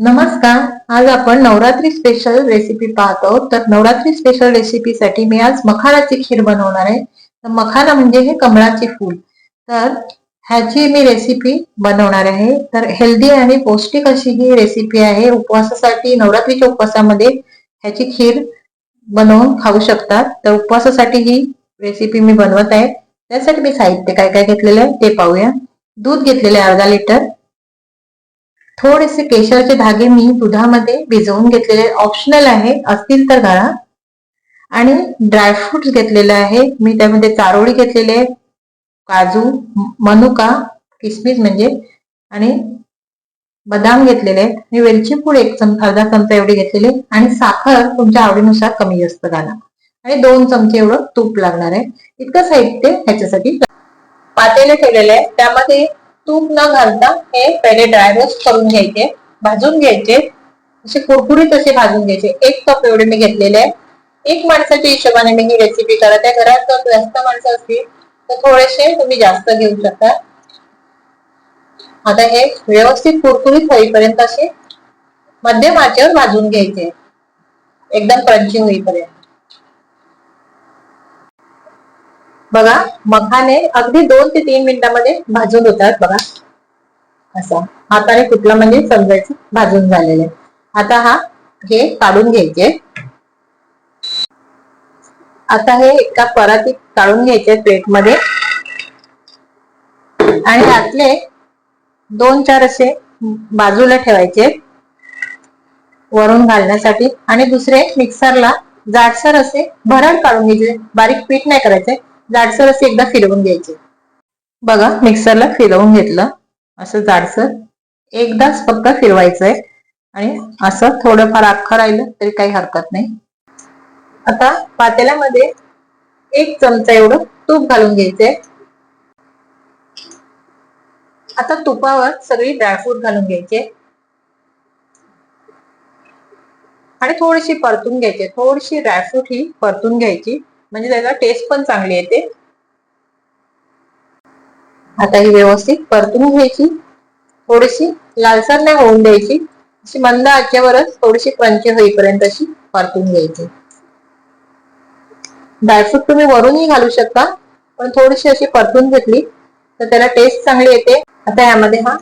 नमस्कार आज आपण नवरात्री स्पेशल रेसिपी पाहतो तर नवरात्री स्पेशल रेसिपीसाठी मी आज मखानाची खीर बनवणार आहे. तर मखाना म्हणजे हे कमळाचे फूल. तर ह्याची मी रेसिपी बनवणार आहे. तर हेल्दी आणि पौष्टिक अशी ही रेसिपी आहे उपवासासाठी नवरात्रीच्या उपवासामध्ये ह्याची खीर बनवून खाऊ शकतात. तर उपवासासाठी ही रेसिपी मी बनवत आहे. त्यासाठी मी साहित्य काय काय घेतलेलं आहे ते पाहूया. दूध घेतलेलं आहे अर्धा लिटर थोडेसे केशरचे धागे मी दुधामध्ये भिजवून घेतलेले ऑप्शनल आहे. असतील तर घाला. आणि ड्रायफ्रुट्स घेतलेले आहे. मी त्यामध्ये चारोळी घेतलेले आहे. काजू मनुका किसमिस म्हणजे आणि बदाम घेतलेले आहेत. आणि वेलची पूड एक चम अर्धा चमचा एवढी घेतलेली आणि साखर तुमच्या आवडीनुसार कमी जास्त घाला. आणि दोन चमचे एवढं तूप लागणार आहे. इतकं साहित्य ह्याच्यासाठी. पातेले ठेवलेले आहे त्यामध्ये तूप न घालता हे पहिले ड्राय रोस्ट करून घ्यायचे भाजून घ्यायचे असे कुरकुरीत असे भाजून घ्यायचे. एक कप एवढे मी घेतलेले आहे. एक माणसाच्या हिशोबाने मी ही रेसिपी करत आहे घरात जर जास्त माणसं असतील तर थोडेसे तुम्ही जास्त घेऊ शकता. आता हे व्यवस्थित कुरकुरीत होईपर्यंत असे मध्यम आचेवर भाजून घ्यायचे. एकदम क्रंची होईपर्यंत. बघा मखाने अगदी दोन ते तीन मिनिटांमध्ये भाजून होतात बघा. असा. हाताने कुठला म्हणजे समजायचं भाजून झालेले आता हा हे काढून घ्यायचे. आता हे एका परातीत काढून घ्यायचे प्लेटमध्ये आणि यातले दोन चार असे बाजूला ठेवायचे. वरून घालण्यासाठी. आणि दुसरे मिक्सरला जाडसर असे भरड काढून घ्यायचे. बारीक पीठ नाही करायचे. जाडसर असे एकदा फिरवून घ्यायचे. बघा मिक्सरला फिरवून घेतलं. असं जाडसर एकदाच फक्त फिरवायचंय. आणि असं थोडंफार अख्खं राहिलं तरी काही हरकत नाही. आता पातेल्यामध्ये एक चमचा एवढं तूप घालून घ्यायचंय. आता तुपावर सगळी ड्रायफ्रूट घालून घ्यायचे आणि थोडीशी परतून घ्यायची थोडीशी ड्रायफ्रूट ही परतून घ्यायची. म्हणजे त्याला टेस्ट पण चांगली येते. आता ही व्यवस्थित परतून घ्यायची. थोडीशी लालसर नाही होऊन द्यायची. अशी मंद आचेवरच थोडीशी क्रंची होईपर्यंत अशी परतून घ्यायची. ड्रायफ्रूट तुम्ही वरूनही घालू शकता पण थोडीशी अशी परतून घेतली तर त्याला टेस्ट चांगली येते. आता यामध्ये हा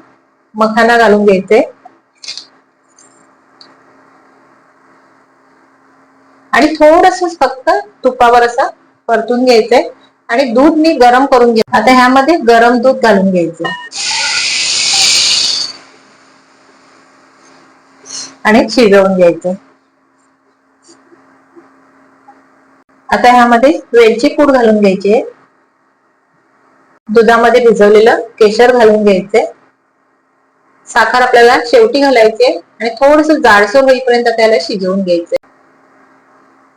मखाना घालून घ्यायचे. आणि थोडस फक्त तुपावर असं परतून घ्यायचंय. आणि दूध मी गरम करून घे आता ह्यामध्ये गरम दूध घालून घ्यायचं. आणि शिजवून घ्यायचं. आता ह्यामध्ये वेलची पूड घालून घ्यायची दुधामध्ये भिजवलेलं केशर घालून घ्यायचे साखर आपल्याला शेवटी घालायचे आणि थोडस जाडसर होईपर्यंत त्याला शिजवून घ्यायचे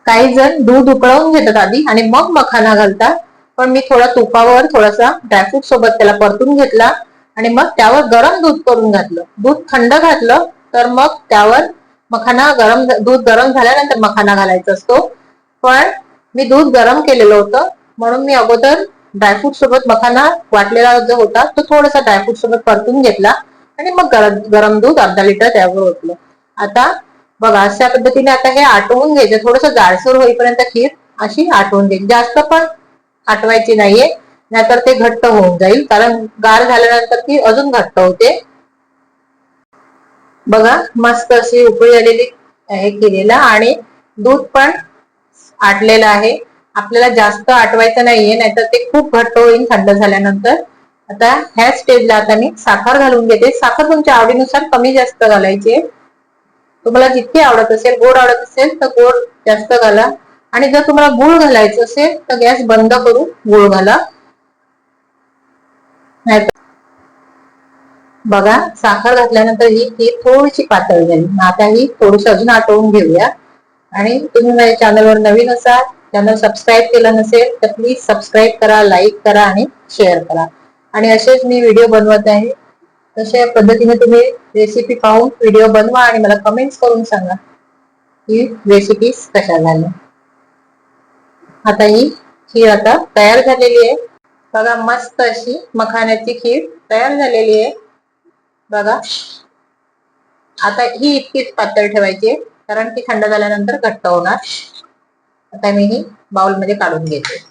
काही जण दूध उकळवून घेतात आधी आणि मग मखाना घालतात. पण मी थोडा तुपावर थोडासा ड्रायफ्रूट सोबत त्याला परतून घेतला आणि मग त्यावर गरम दूध करून घातलं. दूध थंड घातलं तर मग त्यावर मखाना गरम दूध गरम झाल्यानंतर मखाना घालायचा असतो. पण मी दूध गरम केलेलं होतं. म्हणून मी अगोदर ड्रायफ्रूट सोबत मखाना वाटलेला जो होता तो थोडासा ड्रायफ्रूट सोबत परतून घेतला आणि मग गरम दूध अर्धा लिटर त्यावर ओतलं. आता बघा अशा पद्धतीने आता हे आटवून घ्यायचं. थोडस जाडसर होईपर्यंत खीर अशी आटवून घ्यायची. जास्त पण आटवायची नाहीये. नाहीतर ते घट्ट होऊन जाईल. कारण गार झाल्यानंतर ती अजून घट्ट होते. बघा मस्त अशी उकळी आलेली आहे खिरीला आणि दूध पण आटलेलं आहे. आपल्याला जास्त आटवायचं नाहीये. नाहीतर ते खूप घट्ट होईल थंड झाल्यानंतर. आता ह्या स्टेजला आता मी साखर घालून घेते. साखर तुमच्या आवडीनुसार कमी जास्त घालायची तुम्हाला जितकी आवडत असेल गोड आवडत असेल तर गोड जास्त घाला. आणि जर तुम्हाला गुळ घालायचं असेल तर गॅस बंद करून गुळ घाला. बघा साखर घातल्यानंतर ही खीर थोडीशी पातळ झाली. आता ही थोडीशी अजून आटवून घेऊया. आणि तुम्ही माझ्या चॅनलवर नवीन असाल चॅनल सबस्क्राईब केलं नसेल तर प्लीज सबस्क्राईब करा लाईक करा आणि शेअर करा. आणि असेच मी व्हिडिओ बनवत आहे. तशा पद्धतीने तुम्ही रेसिपी पाहून व्हिडिओ बनवा आणि मला कमेंट्स करून सांगा ही रेसिपी कशा झाल्या. आता ही खीर आता तयार झालेली आहे. बघा मस्त अशी मखाण्याची खीर तयार झालेली आहे. बघा. आता ही इतकीच पातळ ठेवायची आहे कारण ती थंड झाल्यानंतर घट्ट होणार. आता मी ही बाउलमध्ये काढून घेते.